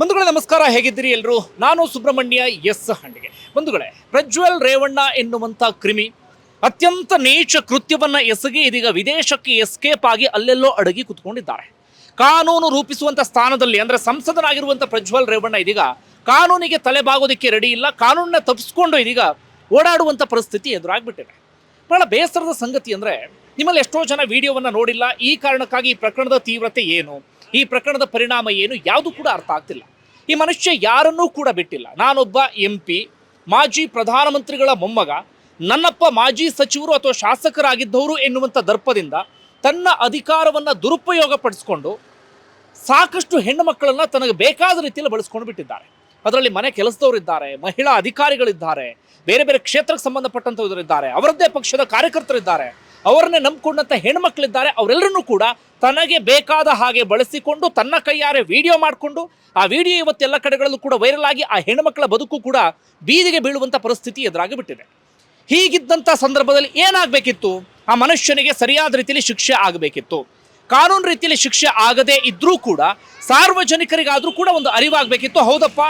ಬಂಧುಗಳೇ, ನಮಸ್ಕಾರ. ಹೇಗಿದ್ದೀರಿ ಎಲ್ಲರೂ ನಾನು ಸುಬ್ರಹ್ಮಣ್ಯ ಎಸ್ ಹಂಡಿಗೆ. ಬಂಧುಗಳೇ, ಪ್ರಜ್ವಲ್ ರೇವಣ್ಣ ಎನ್ನುವಂಥ ಕ್ರಿಮಿ ಅತ್ಯಂತ ನೀಚ ಕೃತ್ಯವನ್ನು ಎಸಗಿ ಇದೀಗ ವಿದೇಶಕ್ಕೆ ಎಸ್ಕೇಪ್ ಆಗಿ ಅಲ್ಲೆಲ್ಲೋ ಅಡಗಿ ಕುತ್ಕೊಂಡಿದ್ದಾರೆ. ಕಾನೂನು ರೂಪಿಸುವಂಥ ಸ್ಥಾನದಲ್ಲಿ, ಅಂದರೆ ಸಂಸದನಾಗಿರುವಂಥ ಪ್ರಜ್ವಲ್ ರೇವಣ್ಣ ಇದೀಗ ಕಾನೂನಿಗೆ ತಲೆಬಾಗೋದಕ್ಕೆ ರೆಡಿ ಇಲ್ಲ. ಕಾನೂನನ್ನ ತಪ್ಪಿಸ್ಕೊಂಡು ಇದೀಗ ಓಡಾಡುವಂಥ ಪರಿಸ್ಥಿತಿ ಎದುರಾಗ್ಬಿಟ್ಟಿದೆ. ಬಹಳ ಬೇಸರದ ಸಂಗತಿ ಅಂದರೆ ನಿಮ್ಮಲ್ಲಿ ಎಷ್ಟೋ ಜನ ವಿಡಿಯೋವನ್ನು ನೋಡಿಲ್ಲ. ಈ ಕಾರಣಕ್ಕಾಗಿ ಈ ಪ್ರಕರಣದ ತೀವ್ರತೆ ಏನು? ಈ ಪ್ರಕರಣದ ಪರಿಣಾಮ ಏನು ಯಾವುದು ಕೂಡ ಅರ್ಥ ಆಗ್ತಿಲ್ಲ. ಈ ಮನುಷ್ಯ ಯಾರನ್ನೂ ಕೂಡ ಬಿಟ್ಟಿಲ್ಲ. ನಾನೊಬ್ಬ ಎಂ ಪಿ ಮಾಜಿ ಪ್ರಧಾನಮಂತ್ರಿಗಳ ಮೊಮ್ಮಗ, ನನ್ನಪ್ಪ ಮಾಜಿ ಸಚಿವರು ಅಥವಾ ಶಾಸಕರಾಗಿದ್ದವರು ಎನ್ನುವಂಥ ದರ್ಪದಿಂದ ತನ್ನ ಅಧಿಕಾರವನ್ನ ದುರುಪಯೋಗ ಪಡಿಸ್ಕೊಂಡು ಸಾಕಷ್ಟು ಹೆಣ್ಣು ಮಕ್ಕಳನ್ನು ತನಗೆ ಬೇಕಾದ ರೀತಿಯಲ್ಲಿ ಬಳಸ್ಕೊಂಡು ಬಿಟ್ಟಿದ್ದಾರೆ. ಅದರಲ್ಲಿ ಮನೆ ಕೆಲಸದವರಿದ್ದಾರೆ ಮಹಿಳಾ ಅಧಿಕಾರಿಗಳಿದ್ದಾರೆ, ಬೇರೆ ಬೇರೆ ಕ್ಷೇತ್ರಕ್ಕೆ ಸಂಬಂಧಪಟ್ಟಂಥವರಿದ್ದಾರೆ ಅವರದ್ದೇ ಪಕ್ಷದ ಕಾರ್ಯಕರ್ತರಿದ್ದಾರೆ. ಅವರನ್ನೇ ನಂಬಿಕೊಂಡಂಥ ಹೆಣ್ಮಕ್ಳಿದ್ದಾರೆ, ಅವರೆಲ್ಲರನ್ನೂ ಕೂಡ ತನಗೆ ಬೇಕಾದ ಹಾಗೆ ಬಳಸಿಕೊಂಡು, ತನ್ನ ಕೈಯಾರೆ ವಿಡಿಯೋ ಮಾಡಿಕೊಂಡು, ಆ ವಿಡಿಯೋ ಇವತ್ತೆಲ್ಲ ಕಡೆಗಳಲ್ಲೂ ಕೂಡ ವೈರಲ್ ಆಗಿ ಆ ಹೆಣ್ಮಕ್ಳ ಬದುಕು ಕೂಡ ಬೀದಿಗೆ ಬೀಳುವಂಥ ಪರಿಸ್ಥಿತಿ ಎದುರಾಗಿಬಿಟ್ಟಿದೆ. ಹೀಗಿದ್ದಂಥ ಸಂದರ್ಭದಲ್ಲಿ ಏನಾಗಬೇಕಿತ್ತು? ಆ ಮನುಷ್ಯನಿಗೆ ಸರಿಯಾದ ರೀತಿಯಲ್ಲಿ ಶಿಕ್ಷೆ ಆಗಬೇಕಿತ್ತು. ಕಾನೂನು ರೀತಿಯಲ್ಲಿ ಶಿಕ್ಷೆ ಆಗದೇ ಇದ್ದರೂ ಕೂಡ, ಸಾರ್ವಜನಿಕರಿಗಾದರೂ ಕೂಡ ಒಂದು ಅರಿವಾಗಬೇಕಿತ್ತು. ಹೌದಪ್ಪ,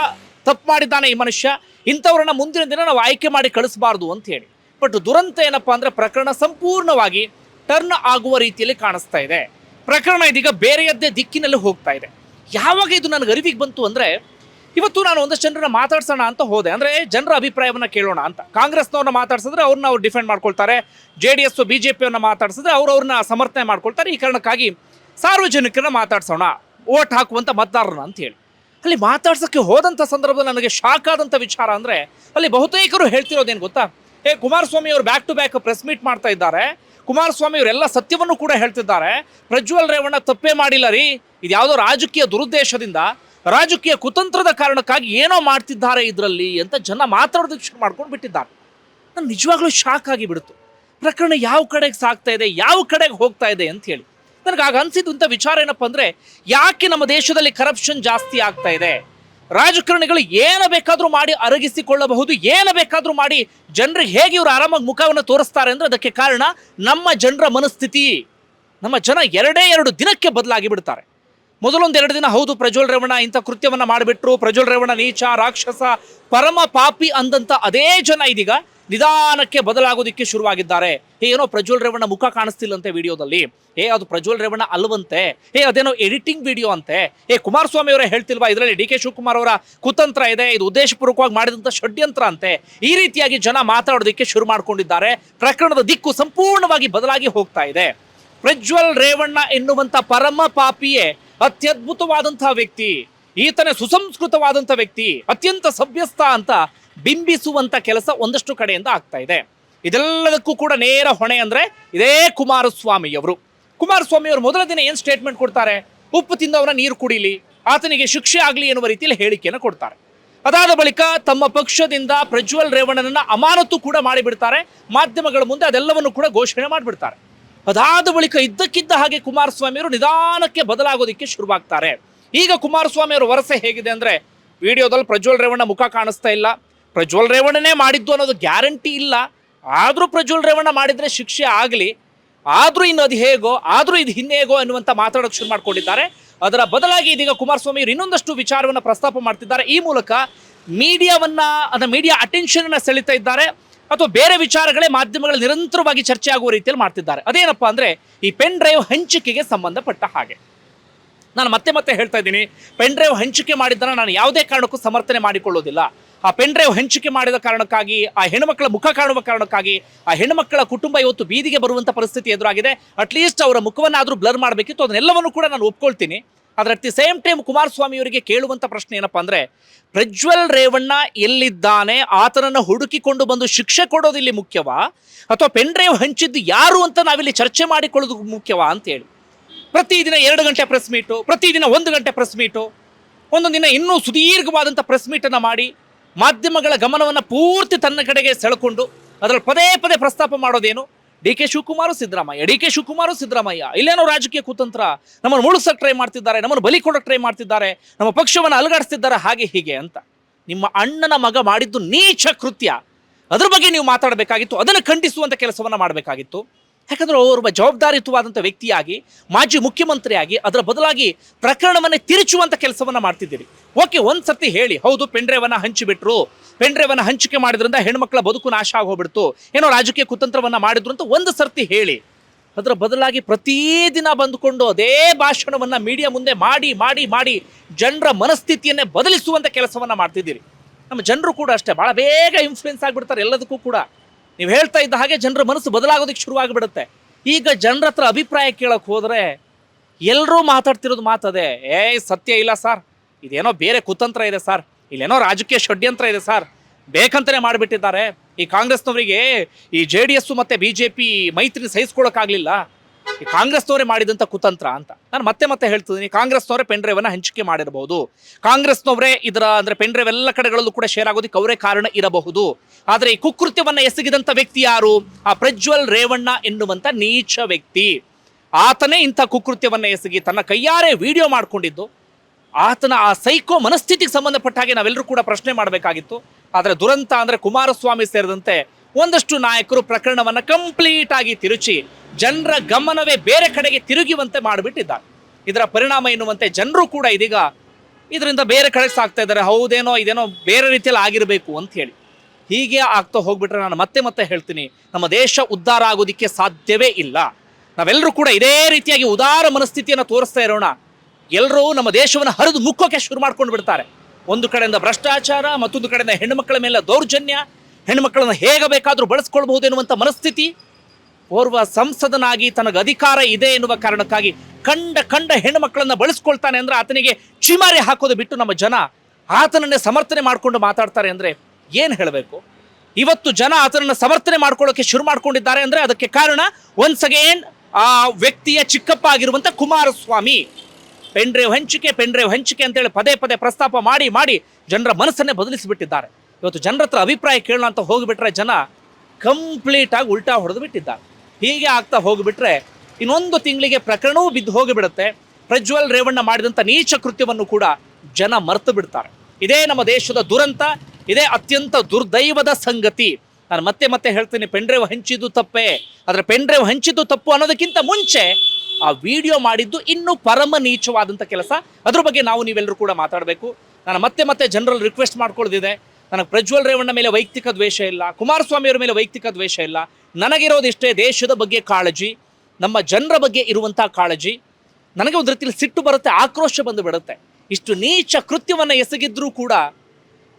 ತಪ್ಪು ಮಾಡಿದ್ದಾನೆ ಈ ಮನುಷ್ಯ, ಇಂಥವ್ರನ್ನ ಮುಂದಿನ ದಿನ ನಾವು ಆಯ್ಕೆ ಮಾಡಿ ಕಳಿಸಬಾರ್ದು ಅಂತ ಹೇಳಿ. ಬಟ್ ದುರಂತ ಏನಪ್ಪಾ ಅಂದ್ರೆ ಪ್ರಕರಣ ಸಂಪೂರ್ಣವಾಗಿ ಟರ್ನ್ ಆಗುವ ರೀತಿಯಲ್ಲಿ ಕಾಣಿಸ್ತಾ ಇದೆ. ಪ್ರಕರಣ ಇದೀಗ ಬೇರೆಯದ್ದೇ ದಿಕ್ಕಿನಲ್ಲಿ ಹೋಗ್ತಾ ಇದೆ. ಯಾವಾಗ ಇದು ನನಗೆ ಅರಿವಿಗೆ ಬಂತು ಅಂದ್ರೆ ಇವತ್ತು ನಾನು ಒಂದಷ್ಟು ಜನರನ್ನ ಮಾತಾಡ್ಸೋಣ ಅಂತ ಹೋದೆ. ಅಂದ್ರೆ ಜನರ ಅಭಿಪ್ರಾಯವನ್ನ ಕೇಳೋಣ ಅಂತ. ಕಾಂಗ್ರೆಸ್ನವ್ರನ್ನ ಮಾತಾಡ್ಸಿದ್ರೆ ಅವ್ರನ್ನ ಅವ್ರು ಡಿಫೆಂಡ್ ಮಾಡ್ಕೊಳ್ತಾರೆ. J D S B J ಮಾತಾಡ್ಸಿದ್ರೆ ಅವ್ರು ಅವ್ರನ್ನ ಸಮರ್ಥನೆ ಮಾಡ್ಕೊಳ್ತಾರೆ. ಈ ಕಾರಣಕ್ಕಾಗಿ ಸಾರ್ವಜನಿಕರನ್ನ ಮಾತಾಡ್ಸೋಣ ಓಟ್ ಹಾಕುವಂತ ಮತದಾರರನ್ನ ಅಂತ ಹೇಳಿ. ಅಲ್ಲಿ ಮಾತಾಡ್ಸೋಕ್ಕೆ ಹೋದಂಥ ಸಂದರ್ಭದಲ್ಲಿ ನನಗೆ ಶಾಕ್ ಆದಂಥ ವಿಚಾರ ಅಂದರೆ ಅಲ್ಲಿ ಬಹುತೇಕರು ಹೇಳ್ತಿರೋದೇನು ಗೊತ್ತಾ? ಏ ಕುಮಾರಸ್ವಾಮಿ ಅವರು back to back press meet ಮಾಡ್ತಾ ಇದ್ದಾರೆ. ಕುಮಾರಸ್ವಾಮಿ ಅವರೆಲ್ಲ ಸತ್ಯವನ್ನು ಕೂಡ ಹೇಳ್ತಿದ್ದಾರೆ. ಪ್ರಜ್ವಲ್ ರೇವಣ್ಣ ತಪ್ಪೇ ಮಾಡಿಲ್ಲ ರೀ. ಇದು ಯಾವುದೋ ರಾಜಕೀಯ ದುರುದ್ದೇಶದಿಂದ, ರಾಜಕೀಯ ಕುತಂತ್ರದ ಕಾರಣಕ್ಕಾಗಿ ಏನೋ ಮಾಡ್ತಿದ್ದಾರೆ ಇದರಲ್ಲಿ ಅಂತ ಜನ ಮಾತಾಡೋದಕ್ಕೆ ಶುರು ಮಾಡ್ಕೊಂಡು ಬಿಟ್ಟಿದ್ದಾರೆ. ನಾನು ನಿಜವಾಗ್ಲೂ ಶಾಕ್ ಆಗಿ ಬಿಡ್ತು ಪ್ರಕರಣ ಯಾವ ಕಡೆಗೆ ಸಾಗ್ತಾ ಇದೆ, ಯಾವ ಕಡೆಗೆ ಹೋಗ್ತಾ ಇದೆ ಅಂತ ಹೇಳಿ. ನನಗೆ ಆಗ ಅನಿಸಿದಂಥ ವಿಚಾರ ಏನಪ್ಪ ಅಂದರೆ, ಯಾಕೆ ನಮ್ಮ ದೇಶದಲ್ಲಿ ಕರಪ್ಷನ್ ಜಾಸ್ತಿ ಆಗ್ತಾ ಇದೆ? ರಾಜಕಾರಣಿಗಳು ಏನು ಬೇಕಾದರೂ ಮಾಡಿ ಅರಗಿಸಿಕೊಳ್ಳಬಹುದು, ಏನು ಬೇಕಾದರೂ ಮಾಡಿ ಜನರಿಗೆ ಹೇಗೆ ಇವರು ಆರಾಮಾಗಿ ಮುಖವನ್ನು ತೋರಿಸ್ತಾರೆ ಅಂದರೆ ಅದಕ್ಕೆ ಕಾರಣ ನಮ್ಮ ಜನರ ಮನಸ್ಥಿತಿ. ನಮ್ಮ ಜನ ಎರಡೇ ಎರಡು ದಿನಕ್ಕೆ ಬದಲಾಗಿ ಬಿಡ್ತಾರೆ. ಮೊದಲೊಂದು ಎರಡು ದಿನ ಹೌದು ಪ್ರಜ್ವಲ್ ರೇವಣ ಇಂಥ ಕೃತ್ಯವನ್ನು ಮಾಡಿಬಿಟ್ರು, ಪ್ರಜ್ವಲ್ ರೇವಣ ನೀಚ, ರಾಕ್ಷಸ, ಪರಮ ಪಾಪಿ ಅಂದಂಥ ಅದೇ ಜನ ಇದೀಗ. ನಿಧಾನಕ್ಕೆ ಬದಲಾಗೋದಿಕ್ಕೆ ಶುರುವಾಗಿದ್ದಾರೆ. ಹೇ, ಏನೋ ಪ್ರಜ್ವಲ್ ರೇವಣ್ಣ ಮುಖ ಕಾಣಿಸ್ತಿಲ್ಲಂತೆ ವಿಡಿಯೋದಲ್ಲಿ. ಏ ಅದು ಪ್ರಜ್ವಲ್ ರೇವಣ್ಣ ಅಲ್ವಂತೆ. ಏ ಅದೇನೋ ಎಡಿಟಿಂಗ್ ವಿಡಿಯೋ ಅಂತೆ. ಏ ಕುಮಾರಸ್ವಾಮಿ ಅವರೇ ಹೇಳ್ತಿಲ್ವಾ, ಇದರಲ್ಲಿ ಡಿ ಕೆ ಶಿವಕುಮಾರ್ ಅವರ ಕುತಂತ್ರ ಇದೆ, ಇದು ಉದ್ದೇಶಪೂರ್ವಕವಾಗಿ ಮಾಡಿದಂಥ ಷಡ್ಯಂತ್ರ ಅಂತೆ. ಈ ರೀತಿಯಾಗಿ ಜನ ಮಾತಾಡೋದಕ್ಕೆ ಶುರು ಮಾಡ್ಕೊಂಡಿದ್ದಾರೆ. ಪ್ರಕರಣದ ದಿಕ್ಕು ಸಂಪೂರ್ಣವಾಗಿ ಬದಲಾಗಿ ಹೋಗ್ತಾ ಇದೆ. ಪ್ರಜ್ವಲ್ ರೇವಣ್ಣ ಎನ್ನುವಂಥ ಪರಮ ಪಾಪಿಯೇ ಅತ್ಯದ್ಭುತವಾದಂತಹ ವ್ಯಕ್ತಿ. ಈತನೇ ಸುಸಂಸ್ಕೃತವಾದಂಥ ವ್ಯಕ್ತಿ, ಅತ್ಯಂತ ಸಭ್ಯಸ್ಥ ಅಂತ ಬಿಂಬಿಸುವಂತ ಕೆಲಸ ಒಂದಷ್ಟು ಕಡೆಯಿಂದ ಆಗ್ತಾ ಇದೆ. ಇದೆಲ್ಲದಕ್ಕೂ ಕೂಡ ನೇರ ಹೊಣೆ ಅಂದ್ರೆ ಇದೇ ಕುಮಾರಸ್ವಾಮಿಯವರು. ಕುಮಾರಸ್ವಾಮಿ ಅವರು ಮೊದಲ ದಿನ ಏನು ಸ್ಟೇಟ್ಮೆಂಟ್ ಕೊಡ್ತಾರೆ? ಉಪ್ಪು ತಿಂದವನ ನೀರು ಕುಡಿಲಿ, ಆತನಿಗೆ ಶಿಕ್ಷೆ ಆಗಲಿ ಎನ್ನುವ ರೀತಿಯಲ್ಲಿ ಹೇಳಿಕೆಯನ್ನು ಕೊಡ್ತಾರೆ. ಅದಾದ ಬಳಿಕ ತಮ್ಮ ಪಕ್ಷದಿಂದ ಪ್ರಜ್ವಲ್ ರೇವಣ್ಣನನ್ನು ಅಮಾನತು ಕೂಡ ಮಾಡಿಬಿಡ್ತಾರೆ. ಮಾಧ್ಯಮಗಳ ಮುಂದೆ ಅದೆಲ್ಲವನ್ನು ಕೂಡ ಘೋಷಣೆ ಮಾಡಿಬಿಡ್ತಾರೆ. ಅದಾದ ಬಳಿಕ ಇದ್ದಕ್ಕಿದ್ದ ಹಾಗೆ ಕುಮಾರಸ್ವಾಮಿಯವರು ನಿಧಾನಕ್ಕೆ ಬದಲಾಗೋದಿಕ್ಕೆ ಶುರುವಾಗ್ತಾರೆ. ಈಗ ಕುಮಾರಸ್ವಾಮಿ ಅವರ ವರಸೆ ಹೇಗಿದೆ ಅಂದ್ರೆ, ವಿಡಿಯೋದಲ್ಲಿ ಪ್ರಜ್ವಲ್ ರೇವಣ್ಣ ಮುಖ ಕಾಣಿಸ್ತಾ ಇಲ್ಲ. ಪ್ರಜ್ವಲ್ ರೇವಣ್ಣನೇ ಮಾಡಿದ್ದು ಅನ್ನೋದು ಗ್ಯಾರಂಟಿ ಇಲ್ಲ. ಆದರೂ ಪ್ರಜ್ವಲ್ ರೇವಣ್ಣ ಮಾಡಿದರೆ ಶಿಕ್ಷೆ ಆಗಲಿ. ಆದರೂ ಇನ್ನು ಅದು ಹೇಗೋ, ಆದರೂ ಇದು ಹಿನ್ನೇಗೋ ಅನ್ನುವಂಥ ಮಾತಾಡೋಕೆ ಶುರು ಮಾಡ್ಕೊಂಡಿದ್ದಾರೆ. ಅದರ ಬದಲಾಗಿ ಇದೀಗ ಕುಮಾರಸ್ವಾಮಿ ಅವರು ಇನ್ನೊಂದಷ್ಟು ವಿಚಾರವನ್ನು ಪ್ರಸ್ತಾಪ ಮಾಡ್ತಿದ್ದಾರೆ. ಈ ಮೂಲಕ ಮೀಡಿಯಾವನ್ನ ಅದರ ಮೀಡಿಯಾ ಅಟೆನ್ಷನ್ ಸೆಳಿತಾ ಇದ್ದಾರೆ. ಅಥವಾ ಬೇರೆ ವಿಚಾರಗಳೇ ಮಾಧ್ಯಮಗಳು ನಿರಂತರವಾಗಿ ಚರ್ಚೆ ಆಗುವ ರೀತಿಯಲ್ಲಿ ಮಾಡ್ತಿದ್ದಾರೆ. ಅದೇನಪ್ಪ ಅಂದರೆ ಈ ಪೆನ್ ಡ್ರೈವ್ ಹಂಚಿಕೆಗೆ ಸಂಬಂಧಪಟ್ಟ ಹಾಗೆ. ನಾನು ಮತ್ತೆ ಮತ್ತೆ ಹೇಳ್ತಾ ಇದ್ದೀನಿ. ಪೆನ್ ಡ್ರೈವ್ ಹಂಚಿಕೆ ಮಾಡಿದ್ದನ್ನು ನಾನು ಯಾವುದೇ ಕಾರಣಕ್ಕೂ ಸಮರ್ಥನೆ ಮಾಡಿಕೊಳ್ಳೋದಿಲ್ಲ. ಆ ಪೆನ್ ಡ್ರೈವ್ ಹಂಚಿಕೆ ಮಾಡಿದ ಕಾರಣಕ್ಕಾಗಿ, ಆ ಹೆಣ್ಣುಮಕ್ಕಳ ಮುಖ ಕಾಣುವ ಕಾರಣಕ್ಕಾಗಿ, ಆ ಹೆಣ್ಣುಮಕ್ಕಳ ಕುಟುಂಬ ಇವತ್ತು ಬೀದಿಗೆ ಬರುವಂಥ ಪರಿಸ್ಥಿತಿ ಎದುರಾಗಿದೆ. ಅಟ್ಲೀಸ್ಟ್ ಅವರ ಮುಖವನ್ನಾದರೂ ಬ್ಲರ್ ಮಾಡಬೇಕಿತ್ತು. ಅದನ್ನೆಲ್ಲವನ್ನು ಕೂಡ ನಾನು ಒಪ್ಕೊಳ್ತೀನಿ. ಆದರೆ at the same time Kumaraswamy ಅವರಿಗೆ ಕೇಳುವಂಥ ಪ್ರಶ್ನೆ ಏನಪ್ಪ ಅಂದ್ರೆ, ಪ್ರಜ್ವಲ್ ರೇವಣ್ಣ ಎಲ್ಲಿದ್ದಾನೆ? ಆತನನ್ನು ಹುಡುಕಿಕೊಂಡು ಬಂದು ಶಿಕ್ಷೆ ಕೊಡೋದು ಇಲ್ಲಿ ಮುಖ್ಯವಾ? ಅಥವಾ ಪೆನ್ ಡ್ರೈವ್ ಹಂಚಿದ್ದು ಯಾರು ಅಂತ ನಾವಿಲ್ಲಿ ಚರ್ಚೆ ಮಾಡಿಕೊಳ್ಳೋದು ಮುಖ್ಯವಾ ಅಂತ ಹೇಳಿ ಪ್ರತಿದಿನ ಎರಡು ಗಂಟೆ ಪ್ರೆಸ್ ಮೀಟು ಪ್ರತಿದಿನ ಒಂದು ಗಂಟೆ ಪ್ರೆಸ್ ಮೀಟು ಒಂದೊಂದು ದಿನ ಇನ್ನೂ ಸುದೀರ್ಘವಾದಂಥ ಪ್ರೆಸ್ ಮೀಟನ್ನು ಮಾಡಿ ಮಾಧ್ಯಮಗಳ ಗಮನವನ್ನು ಪೂರ್ತಿ ತನ್ನ ಕಡೆಗೆ ಸೆಳೆಕೊಂಡು ಅದರಲ್ಲಿ ಪದೇ ಪದೇ ಪ್ರಸ್ತಾಪ ಮಾಡೋದೇನು? D K Shivakumar Siddaramaiah. D K Shivakumar Siddaramaiah. ಇಲ್ಲೇನೋ ರಾಜಕೀಯ ಕುತಂತ್ರ. ನಮ್ಮನ್ನು ಮುಳುಸಕ್ಕೆ ಟ್ರೈ ಮಾಡ್ತಿದ್ದಾರೆ, ನಮ್ಮನ್ನು ಬಲಿ ಕೊಡೋಕೆ ಟ್ರೈ ಮಾಡ್ತಿದ್ದಾರೆ, ನಮ್ಮ ಪಕ್ಷವನ್ನು ಅಲುಗಾಡಿಸ್ತಿದ್ದಾರೆ ಹಾಗೆ ಹೀಗೆ ಅಂತ. ನಿಮ್ಮ ಅಣ್ಣನ ಮಗ ಮಾಡಿದ್ದು ನೀಚ ಕೃತ್ಯ. ಅದ್ರ ಬಗ್ಗೆ ನೀವು ಮಾತಾಡಬೇಕಾಗಿತ್ತು, ಅದನ್ನು ಖಂಡಿಸುವಂಥ ಕೆಲಸವನ್ನು ಮಾಡಬೇಕಾಗಿತ್ತು. ಯಾಕಂದ್ರೆ ಅವರೊಬ್ಬ ಜವಾಬ್ದಾರಿಯುತವಾದಂಥ ವ್ಯಕ್ತಿಯಾಗಿ, ಮಾಜಿ ಮುಖ್ಯಮಂತ್ರಿಯಾಗಿ, ಅದರ ಬದಲಾಗಿ ಪ್ರಕರಣವನ್ನೇ ತಿರುಚುವಂಥ ಕೆಲಸವನ್ನು ಮಾಡ್ತಿದ್ದೀರಿ. ಓಕೆ, ಒಂದು ಸರ್ತಿ ಹೇಳಿ. ಹೌದು ಪೆಂಡ್ರೇವನ್ನ ಹಂಚಿಬಿಟ್ರು. ಪೆಂಡ್ರೇವನ್ನ ಹಂಚಿಕೆ ಮಾಡಿದ್ರಿಂದ ಹೆಣ್ಮಕ್ಳ ಬದುಕು ನಾಶ ಆಗೋಗ್ಬಿಡ್ತು. ಏನೋ ರಾಜಕೀಯ ಕುತಂತ್ರವನ್ನು ಮಾಡಿದ್ರು ಅಂತ ಒಂದು ಸರ್ತಿ ಹೇಳಿ. ಅದರ ಬದಲಾಗಿ ಪ್ರತಿದಿನ ಬಂದುಕೊಂಡು ಅದೇ ಭಾಷಣವನ್ನು ಮೀಡಿಯಾ ಮುಂದೆ ಮಾಡಿ ಮಾಡಿ ಮಾಡಿ ಜನರ ಮನಸ್ಥಿತಿಯನ್ನೇ ಬದಲಿಸುವಂಥ ಕೆಲಸವನ್ನು ಮಾಡ್ತಿದ್ದೀರಿ. ನಮ್ಮ ಜನರು ಕೂಡ ಅಷ್ಟೇ. ಭಾಳ ಬೇಗ ಇನ್ಫ್ಲುಯೆನ್ಸ್ ಆಗಿಬಿಡ್ತಾರೆ ಎಲ್ಲದಕ್ಕೂ ಕೂಡ. ನೀವು ಹೇಳ್ತಾ ಇದ್ದ ಹಾಗೆ ಜನರ ಮನಸ್ಸು ಬದಲಾಗೋದಕ್ಕೆ ಶುರುವಾಗಿಬಿಡುತ್ತೆ. ಈಗ ಜನರ ಹತ್ರ ಅಭಿಪ್ರಾಯ ಕೇಳಕ್ ಹೋದರೆ ಎಲ್ಲರೂ ಮಾತಾಡ್ತಿರೋದು ಮಾತದೆ. ಏಯ್, ಸತ್ಯ ಇಲ್ಲ ಸರ್. ಇದೇನೋ ಬೇರೆ ಕುತಂತ್ರ ಇದೆ ಸರ್. ಇಲ್ಲೇನೋ ರಾಜಕೀಯ ಷಡ್ಯಂತ್ರ ಇದೆ ಸರ್. ಬೇಕಂತಲೇ ಮಾಡಿಬಿಟ್ಟಿದ್ದಾರೆ. ಈ ಕಾಂಗ್ರೆಸ್ನವರಿಗೆ ಈ ಜೆ ಡಿ ಎಸ್ಸು ಮತ್ತೆ ಬಿ ಜೆ ಪಿ ಮೈತ್ರಿ ಸಹಿಸ್ಕೊಳಕ್ಕಾಗ್ಲಿಲ್ಲ ಈ ಕಾಂಗ್ರೆಸ್ನವರೇ ಮಾಡಿದಂಥ ಕುತಂತ್ರ ಅಂತ. ನಾನು ಮತ್ತೆ ಮತ್ತೆ ಹೇಳ್ತಿದ್ದೀನಿ, ಕಾಂಗ್ರೆಸ್ನವರೇ ಪೆಂಡ್ರೈವನ್ನ ಹಂಚಿಕೆ ಮಾಡಿರಬಹುದು ಕಾಂಗ್ರೆಸ್ನವರೇ ಇದರ ಅಂದರೆ ಪೆಂಡ್ರೈವ್ ಎಲ್ಲ ಕಡೆಗಳಲ್ಲೂ ಕೂಡ ಶೇರ್ ಆಗೋದಕ್ಕೆ ಅವರೇ ಕಾರಣ ಇರಬಹುದು. ಆದರೆ ಈ ಕುಕೃತ್ಯವನ್ನು ಎಸಗಿದಂಥ ವ್ಯಕ್ತಿ ಯಾರು? ಆ ಪ್ರಜ್ವಲ್ ರೇವಣ್ಣ ಎನ್ನುವಂಥ ನೀಚ ವ್ಯಕ್ತಿ. ಆತನೇ ಇಂಥ ಕುಕೃತ್ಯವನ್ನು ಎಸಗಿ ತನ್ನ ಕೈಯಾರೆ ವಿಡಿಯೋ ಮಾಡ್ಕೊಂಡಿದ್ದು. ಆತನ ಆ ಸೈಕೋ ಮನಸ್ಥಿತಿಗೆ ಸಂಬಂಧಪಟ್ಟ ಹಾಗೆ ನಾವೆಲ್ಲರೂ ಕೂಡ ಪ್ರಶ್ನೆ ಮಾಡಬೇಕಾಗಿತ್ತು. ಆದರೆ ದುರಂತ ಅಂದರೆ ಕುಮಾರಸ್ವಾಮಿ ಸೇರಿದಂತೆ ಒಂದಷ್ಟು ನಾಯಕರು ಪ್ರಕರಣವನ್ನು ಕಂಪ್ಲೀಟ್ ಆಗಿ ತಿರುಚಿ ಜನರ ಗಮನವೇ ಬೇರೆ ಕಡೆಗೆ ತಿರುಗುವಂತೆ ಮಾಡಿಬಿಟ್ಟಿದ್ದಾರೆ. ಇದರ ಪರಿಣಾಮ ಎನ್ನುವಂತೆ ಜನರು ಕೂಡ ಇದೀಗ ಇದರಿಂದ ಬೇರೆ ಕಡೆ ಸಾಕ್ತಾ ಇದ್ದಾರೆ. ಹೌದೇನೋ, ಇದೇನೋ ಬೇರೆ ರೀತಿಯಲ್ಲಿ ಆಗಿರಬೇಕು ಅಂತ ಹೇಳಿ. ಹೀಗೆ ಆಗ್ತಾ ಹೋಗ್ಬಿಟ್ರೆ ನಾನು ಮತ್ತೆ ಮತ್ತೆ ಹೇಳ್ತೀನಿ, ನಮ್ಮ ದೇಶ ಉದ್ಧಾರ ಆಗೋದಿಕ್ಕೆ ಸಾಧ್ಯವೇ ಇಲ್ಲ. ನಾವೆಲ್ಲರೂ ಕೂಡ ಇದೇ ರೀತಿಯಾಗಿ ಉದಾರ ಮನಸ್ಥಿತಿಯನ್ನು ತೋರಿಸ್ತಾ ಇರೋಣ. ಎಲ್ಲರೂ ನಮ್ಮ ದೇಶವನ್ನು ಹರಿದು ಮುಕ್ಕೋಕೆ ಶುರು ಮಾಡ್ಕೊಂಡು ಬಿಡ್ತಾರೆ. ಒಂದು ಕಡೆಯಿಂದ ಭ್ರಷ್ಟಾಚಾರ, ಮತ್ತೊಂದು ಕಡೆಯಿಂದ ಹೆಣ್ಣುಮಕ್ಕಳ ಮೇಲೆ ದೌರ್ಜನ್ಯ, ಹೆಣ್ಣುಮಕ್ಕಳನ್ನು ಹೇಗೆ ಬೇಕಾದರೂ ಬಳಸ್ಕೊಳ್ಬಹುದು ಎನ್ನುವಂಥ ಮನಸ್ಥಿತಿ ಓರ್ವ ಸಂಸದನಾಗಿ ತನಗೆ ಅಧಿಕಾರ ಇದೆ ಎನ್ನುವ ಕಾರಣಕ್ಕಾಗಿ ಕಂಡ ಕಂಡ ಹೆಣ್ಣು ಮಕ್ಕಳನ್ನ ಬಳಸ್ಕೊಳ್ತಾನೆ ಅಂದ್ರೆ ಆತನಿಗೆ ಚಿಮಾರಿ ಹಾಕೋದು ಬಿಟ್ಟು ನಮ್ಮ ಜನ ಆತನನ್ನೇ ಸಮರ್ಥನೆ ಮಾಡಿಕೊಂಡು ಮಾತಾಡ್ತಾರೆ ಅಂದ್ರೆ ಏನು ಹೇಳಬೇಕು? ಇವತ್ತು ಜನ ಆತನನ್ನ ಸಮರ್ಥನೆ ಮಾಡ್ಕೊಳ್ಳೋಕೆ ಶುರು ಮಾಡ್ಕೊಂಡಿದ್ದಾರೆ ಅಂದ್ರೆ ಅದಕ್ಕೆ ಕಾರಣ ಒನ್ಸ್ ಅಗೇನ್ ಆ ವ್ಯಕ್ತಿಯ ಚಿಕ್ಕಪ್ಪ ಆಗಿರುವಂತ ಕುಮಾರಸ್ವಾಮಿ. ಪೆಂಡ್ರೇವ್ ಹಂಚಿಕೆ ಪೆಂಡ್ರೇವ್ ಹಂಚಿಕೆ ಅಂತೇಳಿ ಪದೇ ಪದೇ ಪ್ರಸ್ತಾಪ ಮಾಡಿ ಮಾಡಿ ಜನರ ಮನಸ್ಸನ್ನೇ ಬದಲಿಸಿಬಿಟ್ಟಿದ್ದಾರೆ. ಇವತ್ತು ಜನರ ಹತ್ರ ಅಭಿಪ್ರಾಯ ಕೇಳೋಣ ಅಂತ ಹೋಗಿಬಿಟ್ರೆ ಜನ ಕಂಪ್ಲೀಟ್ ಆಗಿ ಉಲ್ಟಾ ಹೊಡೆದು ಬಿಟ್ಟಿದ್ದಾರೆ. ಹೀಗೆ ಆಗ್ತಾ ಹೋಗಿಬಿಟ್ರೆ ಇನ್ನೊಂದು ತಿಂಗಳಿಗೆ ಪ್ರಕರಣವೂ ಬಿದ್ದು ಹೋಗಿಬಿಡುತ್ತೆ. ಪ್ರಜ್ವಲ್ ರೇವಣ್ಣ ಮಾಡಿದಂಥ ನೀಚ ಕೃತ್ಯವನ್ನು ಕೂಡ ಜನ ಮರೆತು ಬಿಡ್ತಾರೆ. ಇದೇ ನಮ್ಮ ದೇಶದ ದುರಂತ, ಇದೇ ಅತ್ಯಂತ ದುರ್ದೈವದ ಸಂಗತಿ. ನಾನು ಮತ್ತೆ ಮತ್ತೆ ಹೇಳ್ತೀನಿ ಪೆಂಡ್ರೇವ್ ಹಂಚಿದ್ದು ತಪ್ಪೇ. ಆದರೆ ಪೆಂಡ್ರೇವ್ ಹಂಚಿದ್ದು ತಪ್ಪು ಅನ್ನೋದಕ್ಕಿಂತ ಮುಂಚೆ ಆ ವಿಡಿಯೋ ಮಾಡಿದ್ದು ಇನ್ನೂ ಪರಮ ನೀಚವಾದಂಥ ಕೆಲಸ. ಅದ್ರ ಬಗ್ಗೆ ನಾವು ನೀವೆಲ್ಲರೂ ಕೂಡ ಮಾತಾಡಬೇಕು. ನಾನು ಮತ್ತೆ ಮತ್ತೆ ಜನರಲ್ ರಿಕ್ವೆಸ್ಟ್ ಮಾಡ್ಕೊಳ್ಳೋದಿದೆ. ನನಗೆ ಪ್ರಜ್ವಲ್ ರೇವಣ್ಣ ಮೇಲೆ ವೈಯಕ್ತಿಕ ದ್ವೇಷ ಇಲ್ಲ, ಕುಮಾರಸ್ವಾಮಿಯವರ ಮೇಲೆ ವೈಯಕ್ತಿಕ ದ್ವೇಷ ಇಲ್ಲ. ನನಗಿರೋದಿಷ್ಟೇ ದೇಶದ ಬಗ್ಗೆ ಕಾಳಜಿ, ನಮ್ಮ ಜನರ ಬಗ್ಗೆ ಇರುವಂಥ ಕಾಳಜಿ, ನನಗೆ ಒಂದು ರೀತಿಯಲ್ಲಿ ಸಿಟ್ಟು ಬರುತ್ತೆ, ಆಕ್ರೋಶ ಬಂದು ಬಿಡುತ್ತೆ. ಇಷ್ಟು ನೀಚ ಕೃತ್ಯವನ್ನು ಎಸಗಿದ್ರೂ ಕೂಡ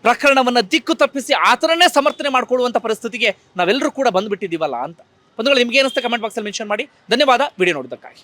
ಪ್ರಕರಣವನ್ನು ದಿಕ್ಕು ತಪ್ಪಿಸಿ ಆತನನ್ನೇ ಸಮರ್ಥನೆ ಮಾಡಿಕೊಳ್ಳುವಂಥ ಪರಿಸ್ಥಿತಿಗೆ ನಾವೆಲ್ಲರೂ ಕೂಡ ಬಂದುಬಿಟ್ಟಿದ್ದೀವಲ್ಲ ಅಂತ. ಬಂಧುಗಳು, ನಿಮ್ಗೆ ಏನಿಸ್ತಾ ಕಮೆಂಟ್ ಬಾಕ್ಸಲ್ಲಿ ಮೆನ್ಷನ್ ಮಾಡಿ. ಧನ್ಯವಾದ. ವಿಡಿಯೋ ನೋಡೋದಕ್ಕಾಗಿ